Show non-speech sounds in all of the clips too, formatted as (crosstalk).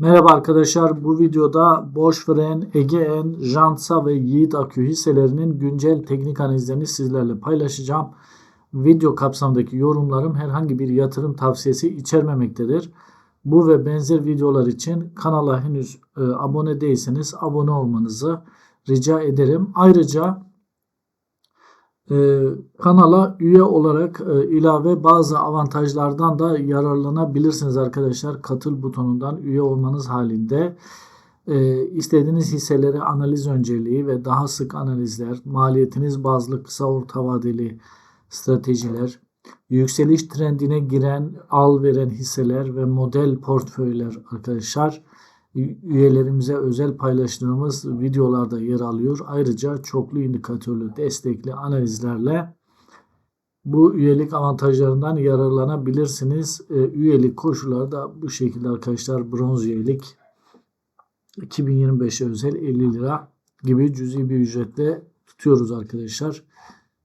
Merhaba arkadaşlar bu videoda Bosch Fren, Egeen, Jansa ve Yiğit Akü hisselerinin güncel teknik analizlerini sizlerle paylaşacağım. Video kapsamındaki yorumlarım herhangi bir yatırım tavsiyesi içermemektedir. Bu ve benzer videolar için kanala henüz e, abone değilseniz abone olmanızı rica ederim. Ayrıca e, kanala üye olarak e, ilave bazı avantajlardan da yararlanabilirsiniz arkadaşlar. Katıl butonundan üye olmanız halinde e, istediğiniz hisseleri analiz önceliği ve daha sık analizler, maliyetiniz bazlı kısa orta vadeli stratejiler, yükseliş trendine giren al veren hisseler ve model portföyler arkadaşlar üyelerimize özel paylaştığımız videolarda yer alıyor. Ayrıca çoklu indikatörlü destekli analizlerle bu üyelik avantajlarından yararlanabilirsiniz. E, üyelik koşulları da bu şekilde arkadaşlar. Bronz üyelik 2025'e özel 50 lira gibi cüzi bir ücretle tutuyoruz arkadaşlar.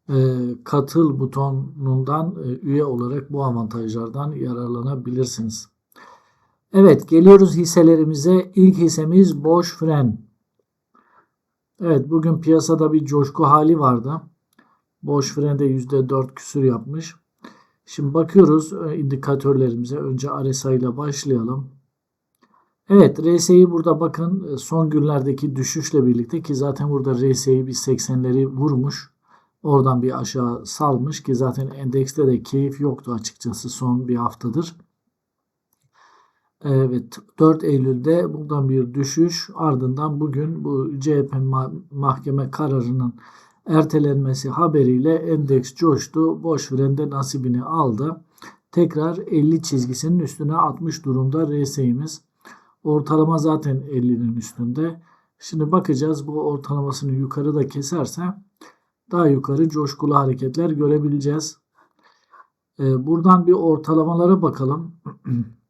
E, katıl butonundan e, üye olarak bu avantajlardan yararlanabilirsiniz. Evet geliyoruz hisselerimize. İlk hissemiz Bosch Fren. Evet bugün piyasada bir coşku hali vardı. Bosch Fren de %4 küsür yapmış. Şimdi bakıyoruz e, indikatörlerimize. Önce RSI ile başlayalım. Evet RSI'yi burada bakın e, son günlerdeki düşüşle birlikte ki zaten burada RSI bir 80'leri vurmuş. Oradan bir aşağı salmış ki zaten endekste de keyif yoktu açıkçası son bir haftadır. Evet 4 Eylül'de buradan bir düşüş ardından bugün bu CHP mahkeme kararının ertelenmesi haberiyle endeks coştu. Boş frende nasibini aldı. Tekrar 50 çizgisinin üstüne 60 durumda RSI'miz. Ortalama zaten 50'nin üstünde. Şimdi bakacağız bu ortalamasını yukarıda keserse daha yukarı coşkulu hareketler görebileceğiz. Ee, buradan bir ortalamalara bakalım. (clears throat)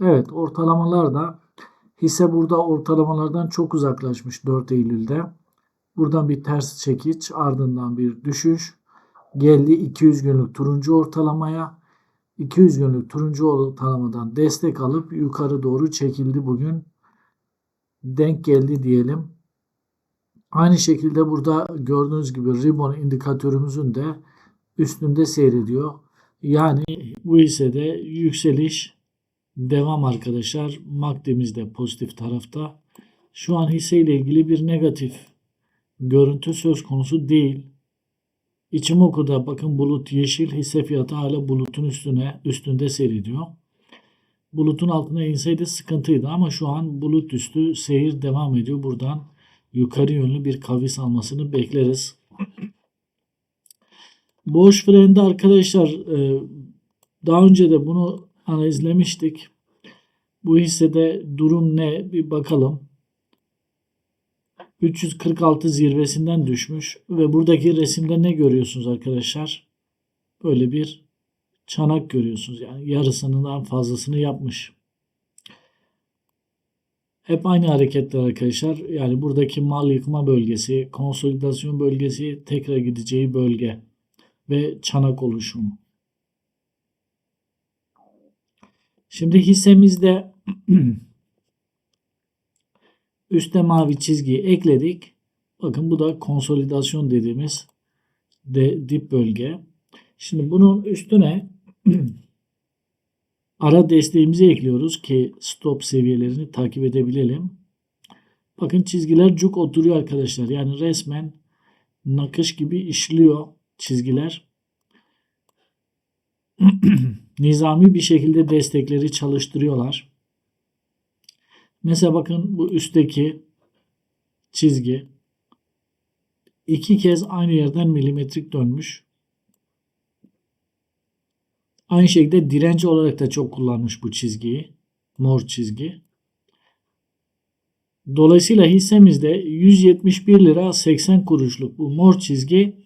Evet ortalamalar da hisse burada ortalamalardan çok uzaklaşmış 4 Eylül'de. Buradan bir ters çekiç ardından bir düşüş geldi 200 günlük turuncu ortalamaya. 200 günlük turuncu ortalamadan destek alıp yukarı doğru çekildi bugün. Denk geldi diyelim. Aynı şekilde burada gördüğünüz gibi Ribbon indikatörümüzün de üstünde seyrediyor. Yani bu hissede yükseliş Devam arkadaşlar. MACD'miz de pozitif tarafta. Şu an hisseyle ilgili bir negatif görüntü söz konusu değil. İçimoku'da bakın bulut yeşil hisse fiyatı hala bulutun üstüne üstünde seyrediyor. Bulutun altına inseydi sıkıntıydı ama şu an bulut üstü seyir devam ediyor. Buradan yukarı yönlü bir kavis almasını bekleriz. Boş frende arkadaşlar e, daha önce de bunu analizlemiştik. Bu hissede durum ne bir bakalım. 346 zirvesinden düşmüş ve buradaki resimde ne görüyorsunuz arkadaşlar? Böyle bir çanak görüyorsunuz. Yani yarısından fazlasını yapmış. Hep aynı hareketler arkadaşlar. Yani buradaki mal yıkma bölgesi, konsolidasyon bölgesi, tekrar gideceği bölge ve çanak oluşumu. Şimdi hissemizde (clears throat) üstte mavi çizgiyi ekledik. Bakın bu da konsolidasyon dediğimiz de dip bölge. Şimdi bunun üstüne (clears throat) ara desteğimizi ekliyoruz ki stop seviyelerini takip edebilelim. Bakın çizgiler cuk oturuyor arkadaşlar. Yani resmen nakış gibi işliyor çizgiler. (clears throat) nizami bir şekilde destekleri çalıştırıyorlar. Mesela bakın bu üstteki çizgi iki kez aynı yerden milimetrik dönmüş. Aynı şekilde direnç olarak da çok kullanmış bu çizgiyi. Mor çizgi. Dolayısıyla hissemizde 171 lira 80 kuruşluk bu mor çizgi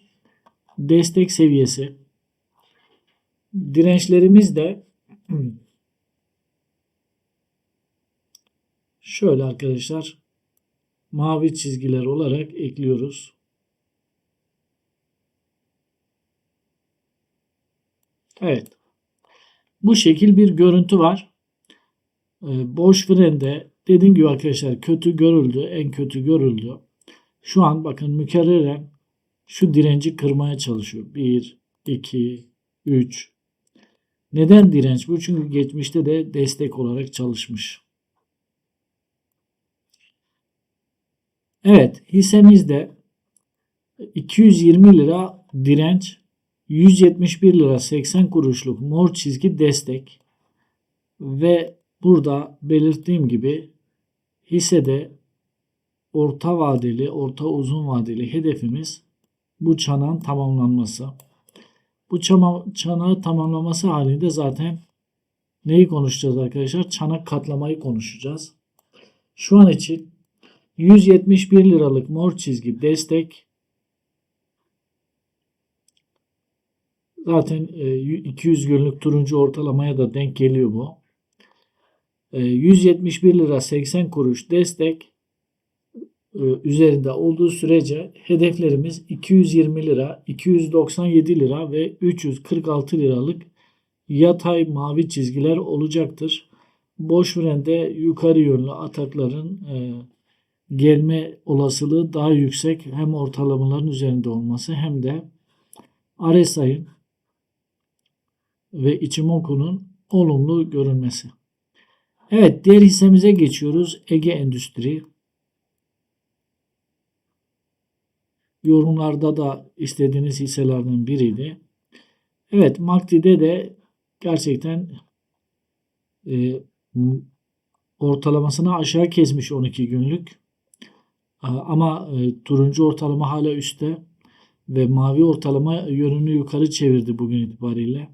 destek seviyesi. Dirençlerimiz de şöyle arkadaşlar mavi çizgiler olarak ekliyoruz. Evet. Bu şekil bir görüntü var. Ee, boş frende dediğim gibi arkadaşlar kötü görüldü. En kötü görüldü. Şu an bakın mükerreren şu direnci kırmaya çalışıyor. 1, 2, 3. Neden direnç bu? Çünkü geçmişte de destek olarak çalışmış. Evet hissemizde 220 lira direnç 171 lira 80 kuruşluk mor çizgi destek ve burada belirttiğim gibi hissede orta vadeli, orta uzun vadeli hedefimiz bu çanağın tamamlanması. Bu çana, çanağı tamamlaması halinde zaten neyi konuşacağız arkadaşlar? Çanak katlamayı konuşacağız. Şu an için 171 liralık mor çizgi destek Zaten 200 e, günlük turuncu ortalamaya da denk geliyor bu. 171 e, lira 80 kuruş destek üzerinde olduğu sürece hedeflerimiz 220 lira, 297 lira ve 346 liralık yatay mavi çizgiler olacaktır. Boş frende yukarı yönlü atakların gelme olasılığı daha yüksek. Hem ortalamaların üzerinde olması hem de RSI'ın ve Ichimoku'nun olumlu görünmesi. Evet diğer hissemize geçiyoruz. Ege Endüstri. Yorumlarda da istediğiniz hisselerden biriydi. Evet Makti'de de gerçekten e, ortalamasını aşağı kesmiş 12 günlük. Ama e, turuncu ortalama hala üstte ve mavi ortalama yönünü yukarı çevirdi bugün itibariyle.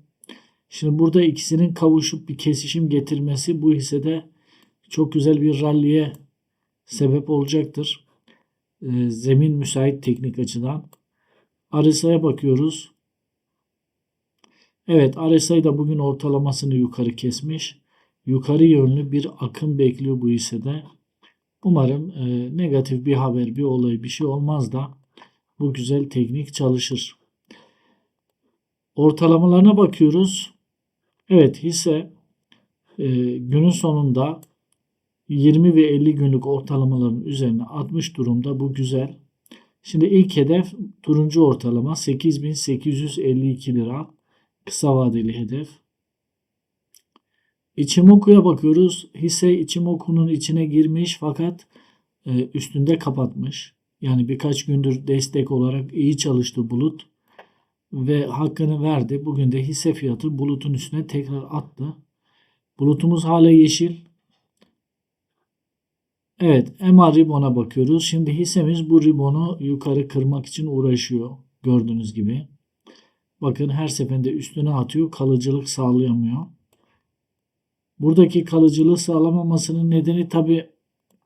Şimdi burada ikisinin kavuşup bir kesişim getirmesi bu hissede çok güzel bir ralliye sebep olacaktır. Ee, zemin müsait teknik açıdan. RSI'ye bakıyoruz. Evet RSI da bugün ortalamasını yukarı kesmiş. Yukarı yönlü bir akım bekliyor bu hissede. Umarım e, negatif bir haber, bir olay, bir şey olmaz da bu güzel teknik çalışır. Ortalamalarına bakıyoruz. Evet hisse e, günün sonunda 20 ve 50 günlük ortalamaların üzerine atmış durumda. Bu güzel. Şimdi ilk hedef turuncu ortalama 8852 lira. Kısa vadeli hedef. İçimoku'ya bakıyoruz. Hisse İçimoku'nun içine girmiş fakat e, üstünde kapatmış. Yani birkaç gündür destek olarak iyi çalıştı bulut ve hakkını verdi. Bugün de hisse fiyatı bulutun üstüne tekrar attı. Bulutumuz hala yeşil. Evet MA ribona bakıyoruz. Şimdi hissemiz bu ribonu yukarı kırmak için uğraşıyor. Gördüğünüz gibi. Bakın her seferinde üstüne atıyor. Kalıcılık sağlayamıyor. Buradaki kalıcılığı sağlamamasının nedeni tabi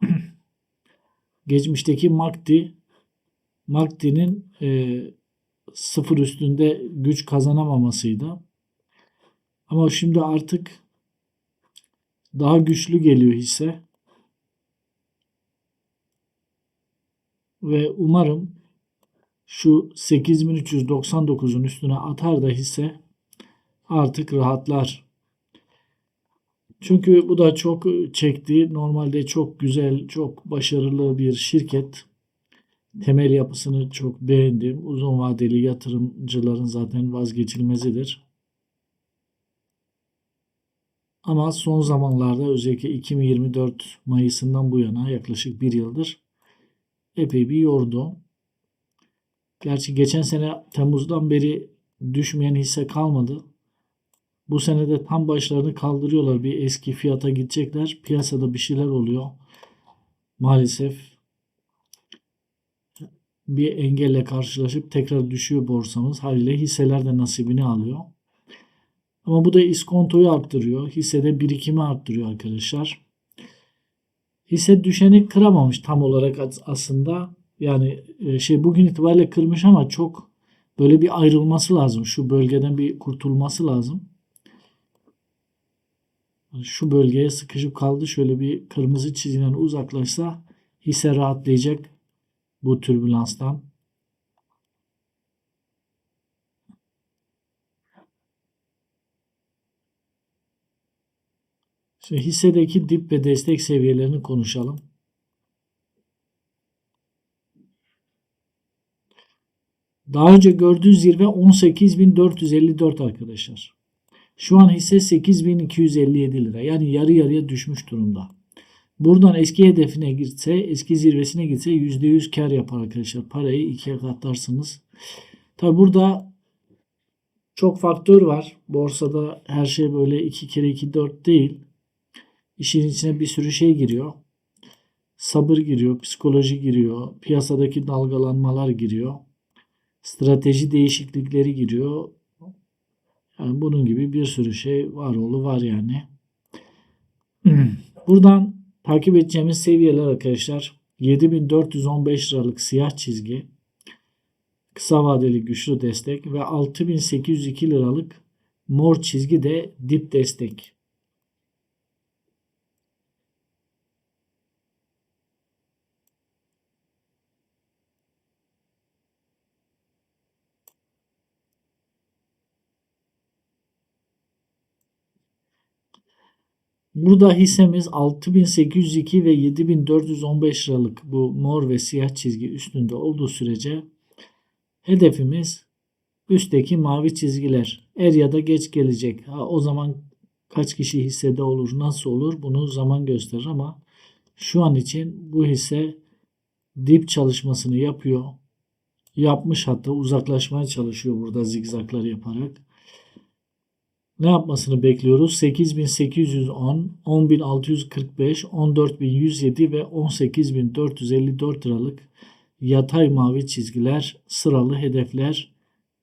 (clears throat) geçmişteki MACD MACD'nin e, sıfır üstünde güç kazanamamasıydı. Ama şimdi artık daha güçlü geliyor hisse. Ve umarım şu 8399'un üstüne atar da hisse artık rahatlar. Çünkü bu da çok çekti. Normalde çok güzel, çok başarılı bir şirket. Temel yapısını çok beğendim. Uzun vadeli yatırımcıların zaten vazgeçilmezidir. Ama son zamanlarda özellikle 2024 Mayıs'ından bu yana yaklaşık bir yıldır epey bir yordu. Gerçi geçen sene Temmuz'dan beri düşmeyen hisse kalmadı. Bu sene de tam başlarını kaldırıyorlar. Bir eski fiyata gidecekler. Piyasada bir şeyler oluyor. Maalesef bir engelle karşılaşıp tekrar düşüyor borsamız. Haliyle hisseler de nasibini alıyor. Ama bu da iskontoyu arttırıyor. Hissede birikimi arttırıyor arkadaşlar. Hisse düşeni kıramamış tam olarak aslında. Yani e, şey bugün itibariyle kırmış ama çok böyle bir ayrılması lazım. Şu bölgeden bir kurtulması lazım. Şu bölgeye sıkışıp kaldı. Şöyle bir kırmızı çizgiden uzaklaşsa hisse rahatlayacak bu türbülanstan. Şimdi hissedeki dip ve destek seviyelerini konuşalım. Daha önce gördüğü zirve 18.454 arkadaşlar. Şu an hisse 8.257 lira. Yani yarı yarıya düşmüş durumda. Buradan eski hedefine gitse, eski zirvesine gitse %100 kar yapar arkadaşlar. Parayı ikiye katlarsınız. Tabi burada çok faktör var. Borsada her şey böyle 2 kere 2 4 değil. İşin içine bir sürü şey giriyor. Sabır giriyor, psikoloji giriyor, piyasadaki dalgalanmalar giriyor. Strateji değişiklikleri giriyor. Yani bunun gibi bir sürü şey var oğlu var yani. (clears throat) Buradan takip edeceğimiz seviyeler arkadaşlar 7415 liralık siyah çizgi kısa vadeli güçlü destek ve 6802 liralık mor çizgi de dip destek. Burada hissemiz 6802 ve 7415 liralık bu mor ve siyah çizgi üstünde olduğu sürece hedefimiz üstteki mavi çizgiler. Er ya da geç gelecek. Ha, o zaman kaç kişi hissede olur, nasıl olur bunu zaman gösterir ama şu an için bu hisse dip çalışmasını yapıyor. Yapmış hatta uzaklaşmaya çalışıyor burada zigzaklar yaparak ne yapmasını bekliyoruz? 8810, 10645, 14107 ve 18454 liralık yatay mavi çizgiler sıralı hedefler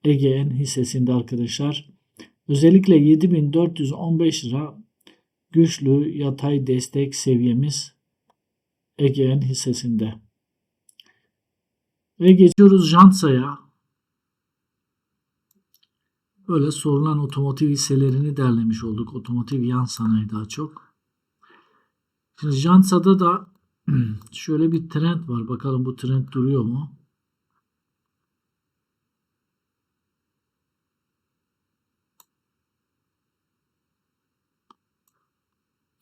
Ege'nin hissesinde arkadaşlar. Özellikle 7415 lira güçlü yatay destek seviyemiz Ege'nin hissesinde. Ve geçiyoruz Jansa'ya böyle sorulan otomotiv hisselerini derlemiş olduk. Otomotiv yan sanayi daha çok. Şimdi Jansa'da da (clears throat) şöyle bir trend var. Bakalım bu trend duruyor mu?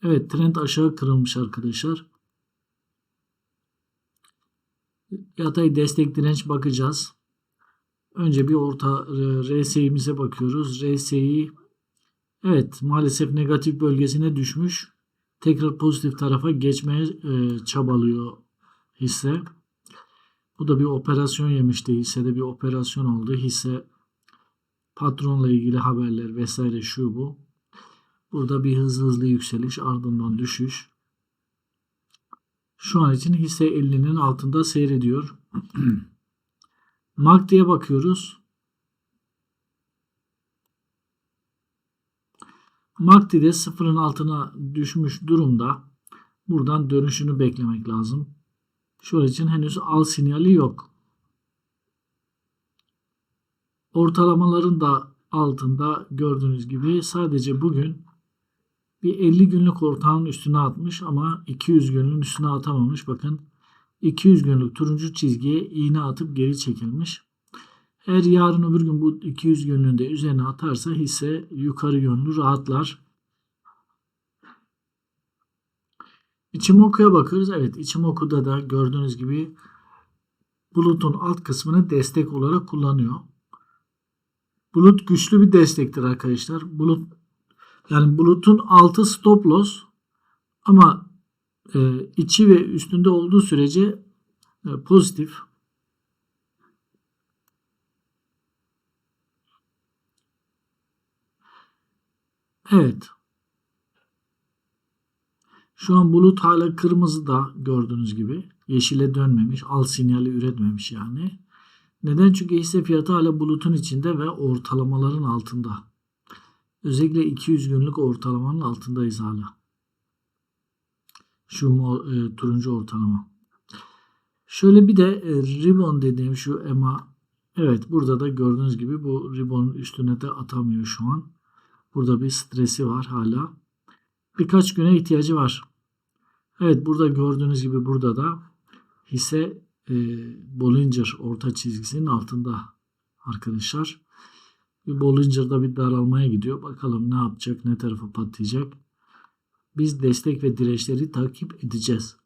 Evet trend aşağı kırılmış arkadaşlar. Yatay destek direnç bakacağız. Önce bir orta e, RSI'mize bakıyoruz. RSI evet maalesef negatif bölgesine düşmüş. Tekrar pozitif tarafa geçmeye e, çabalıyor hisse. Bu da bir operasyon yemişti. Hissede bir operasyon oldu. Hisse patronla ilgili haberler vesaire şu bu. Burada bir hızlı hızlı yükseliş ardından düşüş. Şu an için hisse 50'nin altında seyrediyor. (clears throat) MACD'ye bakıyoruz. MACD'de sıfırın altına düşmüş durumda. Buradan dönüşünü beklemek lazım. An için henüz al sinyali yok. Ortalamaların da altında gördüğünüz gibi sadece bugün bir 50 günlük ortağın üstüne atmış ama 200 günlüğün üstüne atamamış. Bakın 200 günlük turuncu çizgiye iğne atıp geri çekilmiş. Eğer yarın öbür gün bu 200 günlüğünde de üzerine atarsa hisse yukarı yönlü rahatlar. İçimoku'ya bakıyoruz. Evet İçimoku'da da gördüğünüz gibi bulutun alt kısmını destek olarak kullanıyor. Bulut güçlü bir destektir arkadaşlar. Bulut yani bulutun altı stop loss ama içi ve üstünde olduğu sürece e, pozitif. Evet. Şu an bulut hala kırmızı da gördüğünüz gibi. Yeşile dönmemiş. Al sinyali üretmemiş yani. Neden? Çünkü hisse fiyatı hala bulutun içinde ve ortalamaların altında. Özellikle 200 günlük ortalamanın altındayız hala. Şu e, turuncu ortalama. Şöyle bir de e, ribbon dediğim şu EMA. Evet burada da gördüğünüz gibi bu ribbonun üstüne de atamıyor şu an. Burada bir stresi var hala. Birkaç güne ihtiyacı var. Evet burada gördüğünüz gibi burada da hisse e, Bollinger orta çizgisinin altında arkadaşlar. Bir Bollinger'da bir daralmaya gidiyor. Bakalım ne yapacak, ne tarafa patlayacak. Biz destek ve dirençleri takip edeceğiz.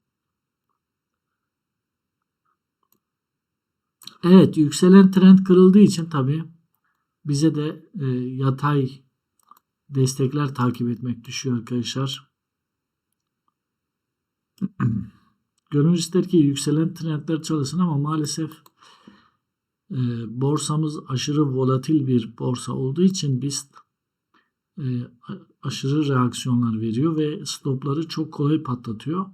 Evet yükselen trend kırıldığı için tabi bize de e, yatay destekler takip etmek düşüyor arkadaşlar. (clears throat) Gönül ister ki yükselen trendler çalışsın ama maalesef e, borsamız aşırı volatil bir borsa olduğu için biz aşırı reaksiyonlar veriyor ve stopları çok kolay patlatıyor.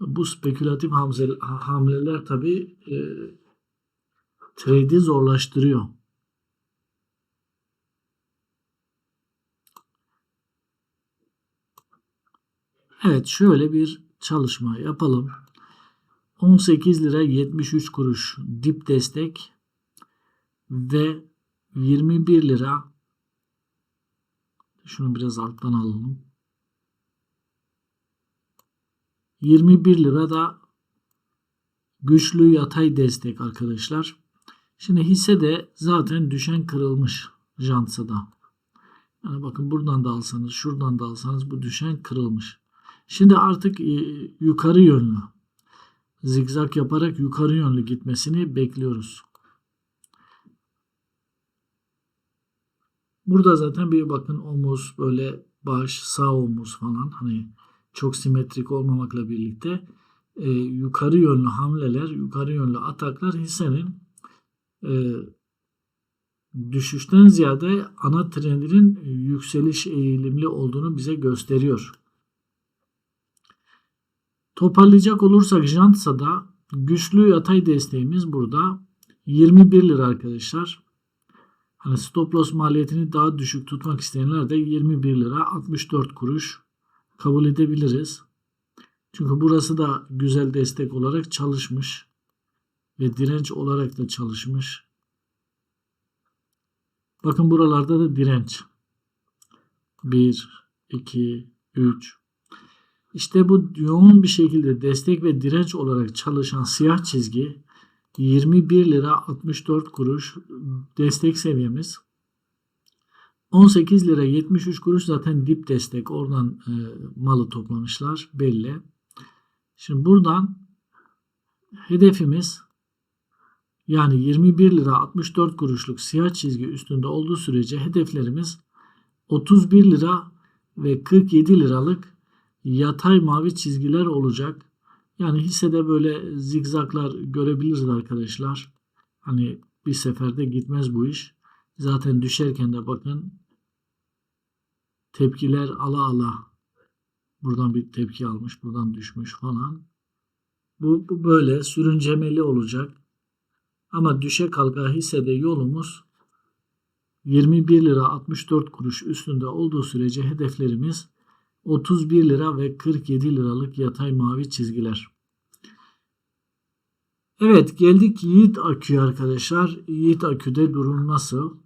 Bu spekülatif hamle, hamleler tabi e, trade'i zorlaştırıyor. Evet şöyle bir çalışma yapalım. 18 lira 73 kuruş dip destek ve 21 lira şunu biraz alttan alalım. 21 lira da güçlü yatay destek arkadaşlar. Şimdi hisse de zaten düşen kırılmış Jansa'da. Yani bakın buradan da alsanız şuradan da alsanız bu düşen kırılmış. Şimdi artık e, yukarı yönlü zigzag yaparak yukarı yönlü gitmesini bekliyoruz. Burada zaten bir bakın omuz böyle baş sağ omuz falan hani çok simetrik olmamakla birlikte e, yukarı yönlü hamleler yukarı yönlü ataklar hissenin e, düşüşten ziyade ana trendinin yükseliş eğilimli olduğunu bize gösteriyor. Toparlayacak olursak Jantsa'da güçlü yatay desteğimiz burada 21 lira arkadaşlar. Hani stop loss maliyetini daha düşük tutmak isteyenler de 21 lira 64 kuruş kabul edebiliriz. Çünkü burası da güzel destek olarak çalışmış ve direnç olarak da çalışmış. Bakın buralarda da direnç. 1, 2, 3, işte bu yoğun bir şekilde destek ve direnç olarak çalışan siyah çizgi 21 lira 64 kuruş destek seviyemiz. 18 lira 73 kuruş zaten dip destek. Oradan e, malı toplamışlar belli. Şimdi buradan hedefimiz yani 21 lira 64 kuruşluk siyah çizgi üstünde olduğu sürece hedeflerimiz 31 lira ve 47 liralık yatay mavi çizgiler olacak. Yani hissede böyle zigzaklar görebiliriz arkadaşlar. Hani bir seferde gitmez bu iş. Zaten düşerken de bakın tepkiler ala ala. Buradan bir tepki almış, buradan düşmüş falan. Bu, bu böyle sürüncemeli olacak. Ama düşe kalka hissede yolumuz 21 lira 64 kuruş üstünde olduğu sürece hedeflerimiz 31 lira ve 47 liralık yatay mavi çizgiler. Evet geldik Yiğit Akü arkadaşlar. Yiğit Akü'de durum nasıl?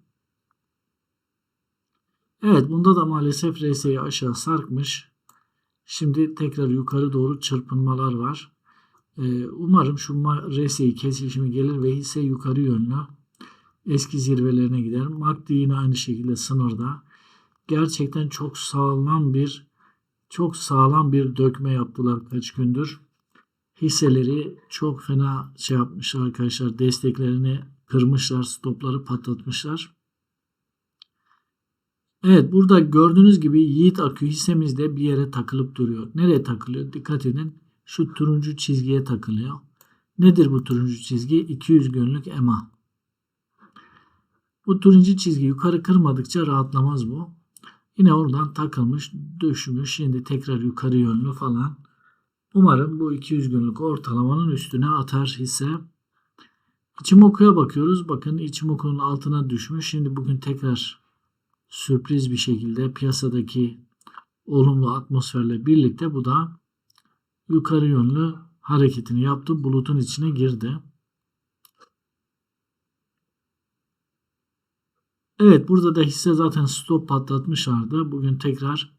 Evet bunda da maalesef RS'yi aşağı sarkmış. Şimdi tekrar yukarı doğru çırpınmalar var. Ee, umarım şu RSI kesişimi gelir ve hisse yukarı yönlü eski zirvelerine gider. MACD yine aynı şekilde sınırda. Gerçekten çok sağlam bir çok sağlam bir dökme yaptılar kaç gündür. Hisseleri çok fena şey yapmışlar arkadaşlar. Desteklerini kırmışlar. Stopları patlatmışlar. Evet burada gördüğünüz gibi Yiğit Akü hissemizde bir yere takılıp duruyor. Nereye takılıyor? Dikkat edin. Şu turuncu çizgiye takılıyor. Nedir bu turuncu çizgi? 200 günlük EMA. Bu turuncu çizgi yukarı kırmadıkça rahatlamaz bu. Yine oradan takılmış, düşmüş. Şimdi tekrar yukarı yönlü falan. Umarım bu 200 günlük ortalamanın üstüne atar hisse. İçimoku'ya bakıyoruz. Bakın İçimoku'nun altına düşmüş. Şimdi bugün tekrar sürpriz bir şekilde piyasadaki olumlu atmosferle birlikte bu da yukarı yönlü hareketini yaptı. Bulutun içine girdi. Evet burada da hisse zaten stop patlatmışlardı. Bugün tekrar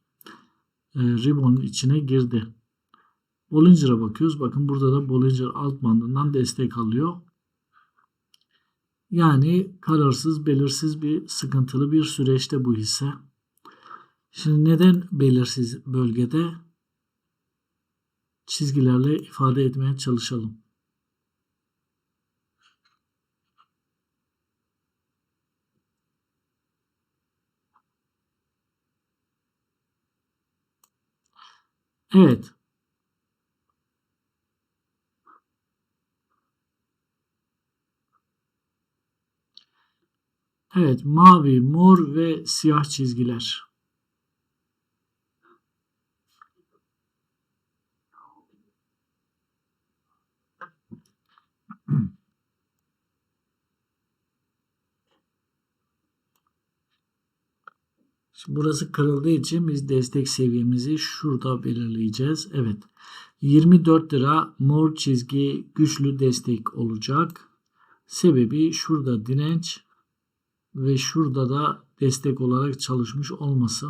e, Ribbon'un içine girdi. Bollinger'a bakıyoruz. Bakın burada da Bollinger alt bandından destek alıyor. Yani kararsız, belirsiz bir sıkıntılı bir süreçte bu hisse. Şimdi neden belirsiz bölgede çizgilerle ifade etmeye çalışalım. Evet. Evet, mavi, mor ve siyah çizgiler. Şimdi burası kırıldığı için biz destek seviyemizi şurada belirleyeceğiz. Evet. 24 lira mor çizgi güçlü destek olacak. Sebebi şurada direnç ve şurada da destek olarak çalışmış olması.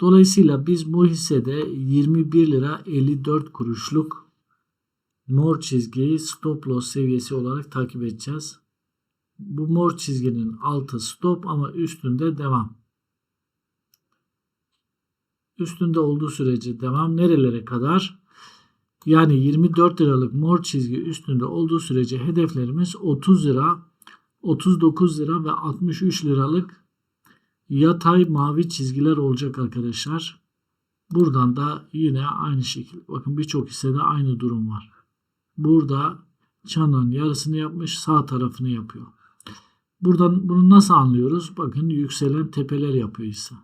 Dolayısıyla biz bu hissede 21 lira 54 kuruşluk mor çizgiyi stop loss seviyesi olarak takip edeceğiz. Bu mor çizginin altı stop ama üstünde devam. Üstünde olduğu sürece devam nerelere kadar? Yani 24 liralık mor çizgi üstünde olduğu sürece hedeflerimiz 30 lira, 39 lira ve 63 liralık yatay mavi çizgiler olacak arkadaşlar. Buradan da yine aynı şekilde bakın birçok hissede aynı durum var. Burada çanağın yarısını yapmış sağ tarafını yapıyor. Buradan bunu nasıl anlıyoruz? Bakın yükselen tepeler yapıyor hisse.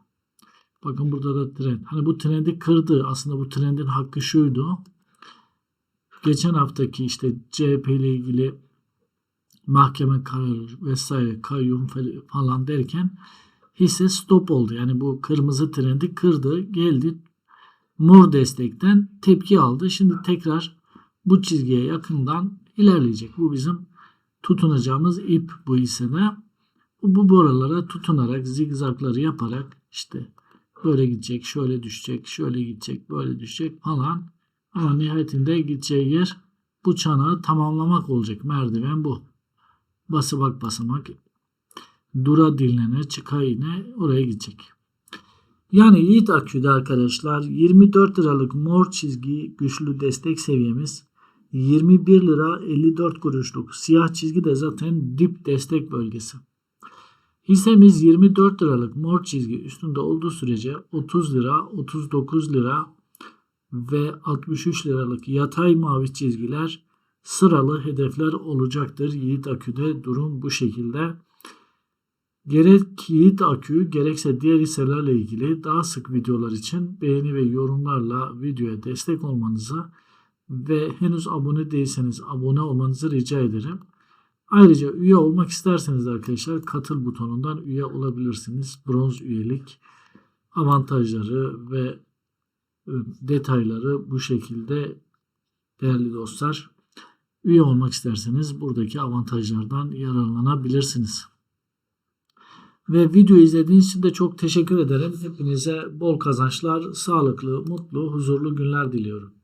Bakın burada da trend. Hani bu trendi kırdı. Aslında bu trendin hakkı şuydu. Geçen haftaki işte CHP ile ilgili mahkeme kararı vesaire kayyum falan derken hisse stop oldu. Yani bu kırmızı trendi kırdı. Geldi mor destekten tepki aldı. Şimdi tekrar bu çizgiye yakından ilerleyecek. Bu bizim tutunacağımız ip bu hissede. Bu buralara tutunarak zigzagları yaparak işte böyle gidecek, şöyle düşecek, şöyle gidecek, böyle düşecek falan. Ama nihayetinde gideceği yer bu çanağı tamamlamak olacak. Merdiven bu. Basamak basamak dura dinlene, çıka yine oraya gidecek. Yani Yiğit Akü'de arkadaşlar 24 liralık mor çizgi güçlü destek seviyemiz 21 lira 54 kuruşluk siyah çizgi de zaten dip destek bölgesi. Hissemiz 24 liralık mor çizgi üstünde olduğu sürece 30 lira, 39 lira ve 63 liralık yatay mavi çizgiler sıralı hedefler olacaktır. Yiğit Akü'de durum bu şekilde. Gerek Yiğit Akü gerekse diğer hisselerle ilgili daha sık videolar için beğeni ve yorumlarla videoya destek olmanızı ve henüz abone değilseniz abone olmanızı rica ederim. Ayrıca üye olmak isterseniz arkadaşlar katıl butonundan üye olabilirsiniz. Bronz üyelik avantajları ve e, detayları bu şekilde değerli dostlar. Üye olmak isterseniz buradaki avantajlardan yararlanabilirsiniz. Ve video izlediğiniz için de çok teşekkür ederim. Hepinize bol kazançlar, sağlıklı, mutlu, huzurlu günler diliyorum.